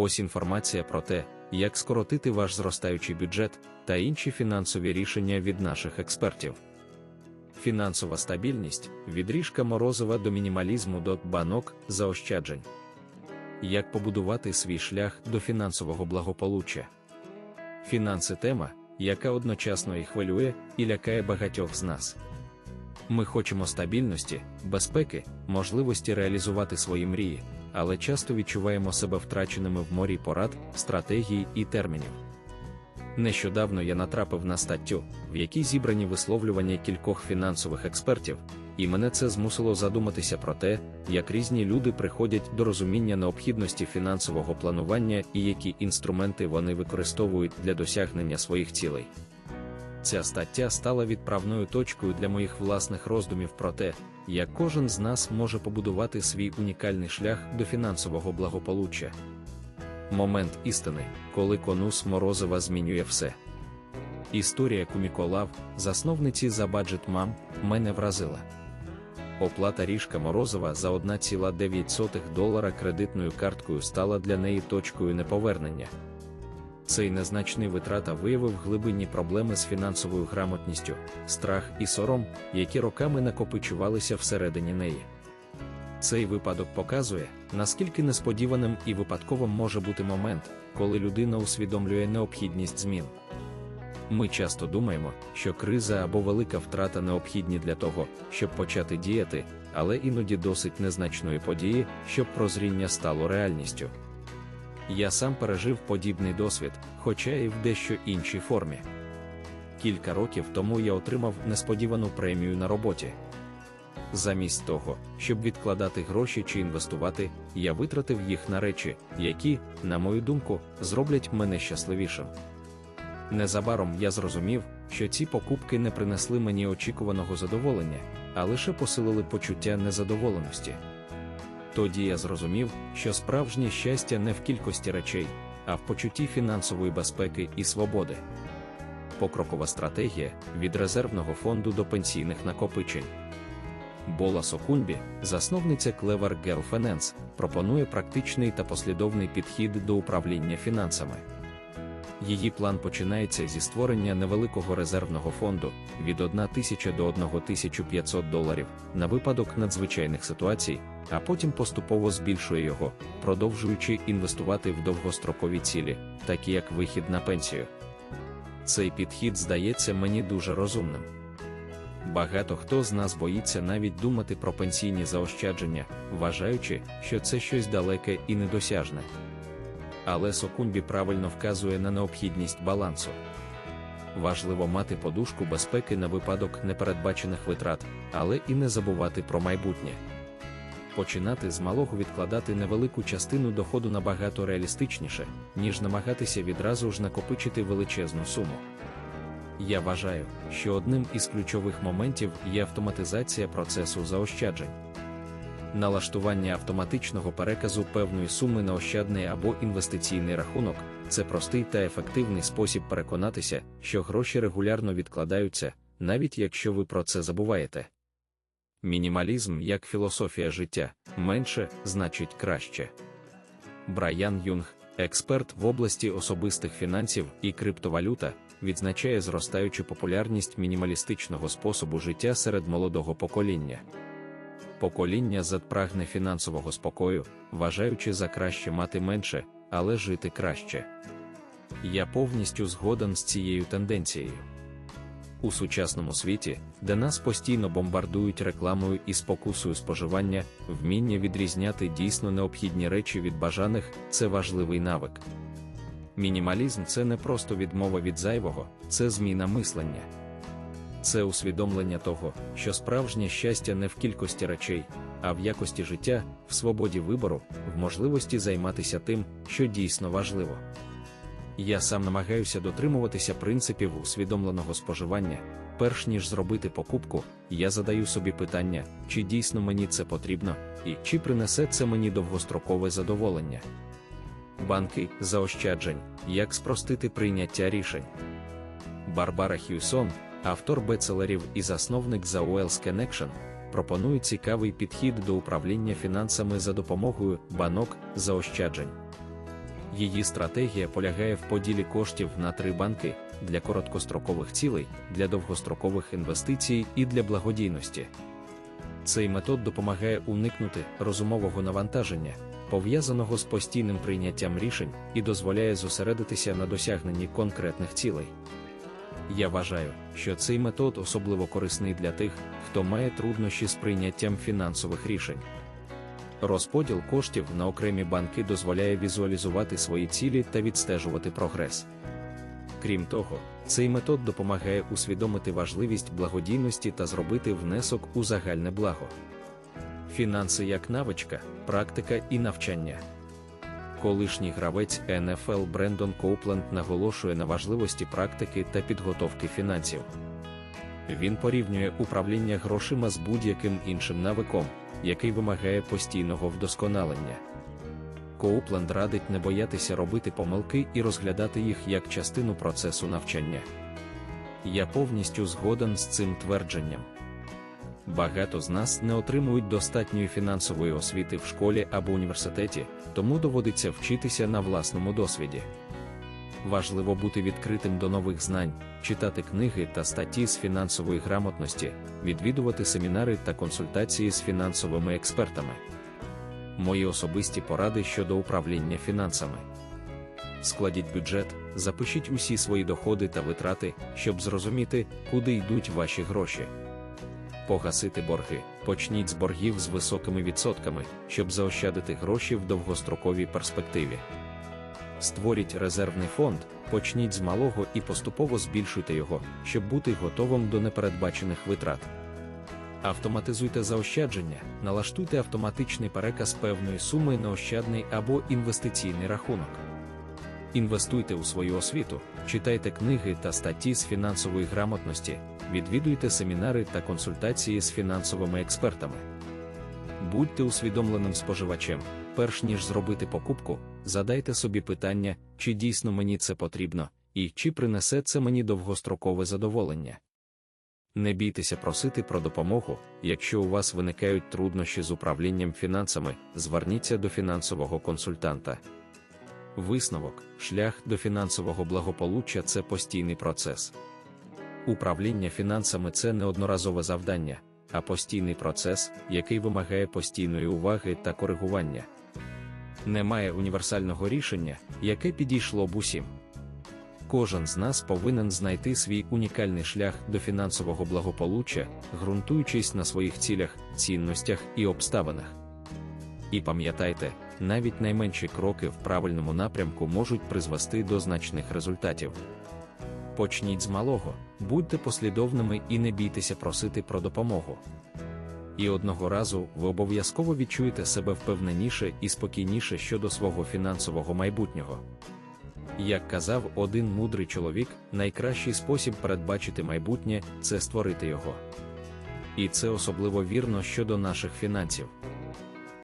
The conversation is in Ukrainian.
Ось інформація про те, як скоротити ваш зростаючий бюджет та інші фінансові рішення від наших експертів. Фінансова стабільність від ріжка морозова до мінімалізму до банок заощаджень. Як побудувати свій шлях до фінансового благополуччя? Фінанси тема, яка одночасно і хвилює, і лякає багатьох з нас. Ми хочемо стабільності, безпеки, можливості реалізувати свої мрії, але часто відчуваємо себе втраченими в морі порад, стратегій і термінів. Нещодавно я натрапив на статтю, в якій зібрані висловлювання кількох фінансових експертів, і мене це змусило задуматися про те, як різні люди приходять до розуміння необхідності фінансового планування і які інструменти вони використовують для досягнення своїх цілей. Ця стаття стала відправною точкою для моїх власних роздумів про те, як кожен з нас може побудувати свій унікальний шлях до фінансового благополуччя. Момент істини, коли конус Морозова змінює все. Історія Куміколав, засновниці за баджет мам, мене вразила. Оплата ріжка Морозова за 1,9 долара кредитною карткою стала для неї точкою неповернення. Цей незначний витрата виявив глибинні проблеми з фінансовою грамотністю, страх і сором, які роками накопичувалися всередині неї. Цей випадок показує, наскільки несподіваним і випадковим може бути момент, коли людина усвідомлює необхідність змін. Ми часто думаємо, що криза або велика втрата необхідні для того, щоб почати діяти, але іноді досить незначної події, щоб прозріння стало реальністю. Я сам пережив подібний досвід, хоча і в дещо іншій формі. Кілька років тому я отримав несподівану премію на роботі. Замість того, щоб відкладати гроші чи інвестувати, я витратив їх на речі, які, на мою думку, зроблять мене щасливішим. Незабаром я зрозумів, що ці покупки не принесли мені очікуваного задоволення, а лише посилили почуття незадоволеності. Тоді я зрозумів, що справжнє щастя не в кількості речей, а в почутті фінансової безпеки і свободи. Покрокова стратегія від резервного фонду до пенсійних накопичень. Бола Сокунбі, засновниця Clever Girl Finance, пропонує практичний та послідовний підхід до управління фінансами. Її план починається зі створення невеликого резервного фонду від 1 тисяча до 1500 доларів на випадок надзвичайних ситуацій, а потім поступово збільшує його, продовжуючи інвестувати в довгострокові цілі, такі як вихід на пенсію. Цей підхід здається мені дуже розумним. Багато хто з нас боїться навіть думати про пенсійні заощадження, вважаючи, що це щось далеке і недосяжне. Але Сокунбі правильно вказує на необхідність балансу. Важливо мати подушку безпеки на випадок непередбачених витрат, але і не забувати про майбутнє. Починати з малого відкладати невелику частину доходу набагато реалістичніше, ніж намагатися відразу ж накопичити величезну суму. Я вважаю, що одним із ключових моментів є автоматизація процесу заощаджень. Налаштування автоматичного переказу певної суми на ощадний або інвестиційний рахунок це простий та ефективний спосіб переконатися, що гроші регулярно відкладаються, навіть якщо ви про це забуваєте. Мінімалізм як філософія життя менше значить краще. Брайан Юнг, експерт в області особистих фінансів і криптовалюта, відзначає зростаючу популярність мінімалістичного способу життя серед молодого покоління. Покоління Z прагне фінансового спокою, вважаючи за краще мати менше, але жити краще. Я повністю згоден з цією тенденцією. У сучасному світі, де нас постійно бомбардують рекламою і спокусою споживання, вміння відрізняти дійсно необхідні речі від бажаних це важливий навик. Мінімалізм це не просто відмова від зайвого, це зміна мислення. Це усвідомлення того, що справжнє щастя не в кількості речей, а в якості життя, в свободі вибору, в можливості займатися тим, що дійсно важливо. Я сам намагаюся дотримуватися принципів усвідомленого споживання. Перш ніж зробити покупку, я задаю собі питання, чи дійсно мені це потрібно, і чи принесе це мені довгострокове задоволення. Банки заощаджень, як спростити прийняття рішень. Барбара Хьюсон, автор бестселерів і засновник The Wells Connection, пропонує цікавий підхід до управління фінансами за допомогою банок заощаджень. Її стратегія полягає в поділі коштів на три банки для короткострокових цілей, для довгострокових інвестицій і для благодійності. Цей метод допомагає уникнути розумового навантаження, пов'язаного з постійним прийняттям рішень, і дозволяє зосередитися на досягненні конкретних цілей. Я вважаю, що цей метод особливо корисний для тих, хто має труднощі з прийняттям фінансових рішень. Розподіл коштів на окремі банки дозволяє візуалізувати свої цілі та відстежувати прогрес. Крім того, цей метод допомагає усвідомити важливість благодійності та зробити внесок у загальне благо. Фінанси як навичка, практика і навчання. Колишній гравець НФЛ Брендон Коупленд наголошує на важливості практики та підготовки фінансів. Він порівнює управління грошима з будь-яким іншим навиком, який вимагає постійного вдосконалення. Коупленд радить не боятися робити помилки і розглядати їх як частину процесу навчання. Я повністю згоден з цим твердженням. Багато з нас не отримують достатньої фінансової освіти в школі або університеті, тому доводиться вчитися на власному досвіді. Важливо бути відкритим до нових знань, читати книги та статті з фінансової грамотності, відвідувати семінари та консультації з фінансовими експертами. Мої особисті поради щодо управління фінансами. Складіть бюджет, запишіть усі свої доходи та витрати, щоб зрозуміти, куди йдуть ваші гроші. Погасити борги, почніть з боргів з високими відсотками, щоб заощадити гроші в довгостроковій перспективі. Створіть резервний фонд, почніть з малого і поступово збільшуйте його, щоб бути готовим до непередбачених витрат. Автоматизуйте заощадження, налаштуйте автоматичний переказ певної суми на ощадний або інвестиційний рахунок. Інвестуйте у свою освіту, читайте книги та статті з фінансової грамотності, відвідуйте семінари та консультації з фінансовими експертами. Будьте усвідомленим споживачем, перш ніж зробити покупку, задайте собі питання, чи дійсно мені це потрібно, і чи принесе це мені довгострокове задоволення. Не бійтеся просити про допомогу, якщо у вас виникають труднощі з управлінням фінансами, зверніться до фінансового консультанта. Висновок, шлях до фінансового благополуччя це постійний процес. Управління фінансами це не одноразове завдання, а постійний процес, який вимагає постійної уваги та коригування. Немає універсального рішення, яке підійшло б усім. Кожен з нас повинен знайти свій унікальний шлях до фінансового благополуччя, ґрунтуючись на своїх цілях, цінностях і обставинах. І пам'ятайте, навіть найменші кроки в правильному напрямку можуть призвести до значних результатів. Почніть з малого, будьте послідовними і не бійтеся просити про допомогу. І одного разу ви обов'язково відчуєте себе впевненіше і спокійніше щодо свого фінансового майбутнього. Як казав один мудрий чоловік, найкращий спосіб передбачити майбутнє це створити його. І це особливо вірно щодо наших фінансів.